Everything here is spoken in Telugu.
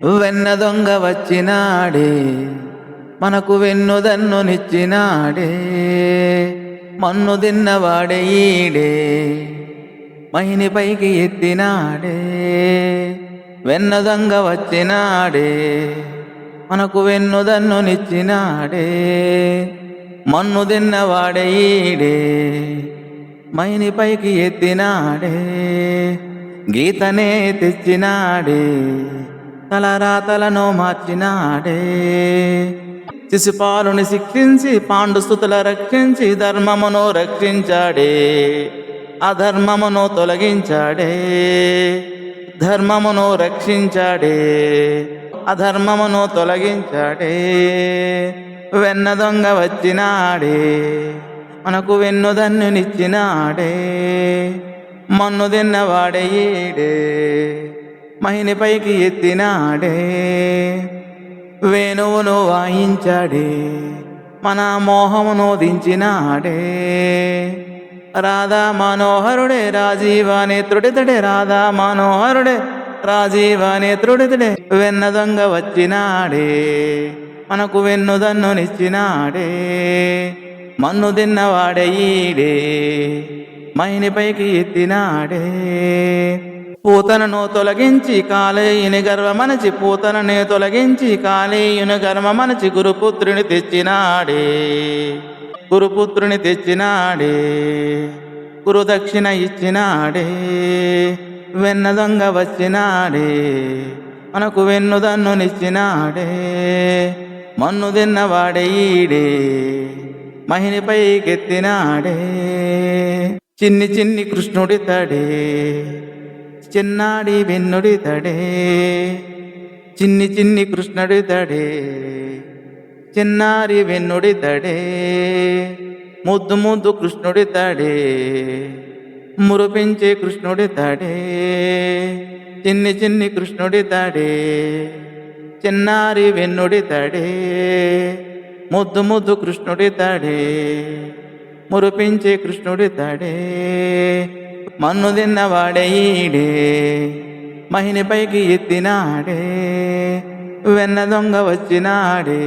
వెన్న దొంగ వచ్చినాడే మనకు వెన్నుదన్ను నిచ్చినాడే మన్ను తిన్నవాడే ఈడే మహిని పైకి ఎత్తినాడే వెన్న దొంగ వచ్చినాడే మనకు వెన్నుదన్ను నిచ్చినాడే మన్ను తిన్నవాడే ఈడే మహిని పైకి ఎత్తినాడే గీతనే తెచ్చినాడే. తలరాతలను మార్చినాడే శిశుపాలుని శిక్షించి పాండుస్తుతుల రక్షించి ధర్మమును రక్షించాడే. అధర్మమును తొలగించాడే. ధర్మమును రక్షించాడే. అధర్మమును తొలగించాడే. వెన్న దొంగ వచ్చినాడే. మనకు వెన్నుదన్నునిచ్చినాడే మన్ను తిన్నవాడే ఈడే. మహిని పైకి ఎత్తినాడే. వేణువును వాయించాడే. మన మోహమును దించినాడే. రాధా మనోహరుడే రాజీవ నేత్రుడితడే రాధా మనోహరుడే రాజీవ నేత్రుడితడే వెన్న దొంగ వచ్చినాడే. మనకు వెన్నుదన్నునిచ్చినాడే మన్ను తిన్నవాడే ఈడే. మైని పైకి ఎత్తినాడే. పూతనను తొలగించి కాలేయుని గర్వమనచి పూతననే తొలగించి కాలేయుని గర్వమనచి గురుపుత్రుని తెచ్చినాడే. గురుపుత్రుని తెచ్చినాడే. గురుదక్షిణ ఇచ్చినాడే. వెన్న దొంగ వచ్చినాడే. మనకు వెన్నుదన్ను నిచ్చినాడే. మన్ను తిన్నవాడే ఈడే. మహిని పైకెత్తినాడే చిన్ని చిన్ని కృష్ణుడి తడే చిన్నాడి వెన్నుడి తడే చిన్ని చిన్ని కృష్ణుడి తడే చిన్నారి వెన్నుడి తడే ముద్దు ముద్దు కృష్ణుడి తడే మురిపించే కృష్ణుడి తడే చిన్ని చిన్ని కృష్ణుడి తడే చిన్నారి వెన్నుడి తడే ముద్దు ముద్దు కృష్ణుడి తడే మురిపించే కృష్ణుడి తడే మన్ను తిన్నవాడే ఈడే మహిని పైకి ఎత్తినాడే వెన్న దొంగ వచ్చినాడే.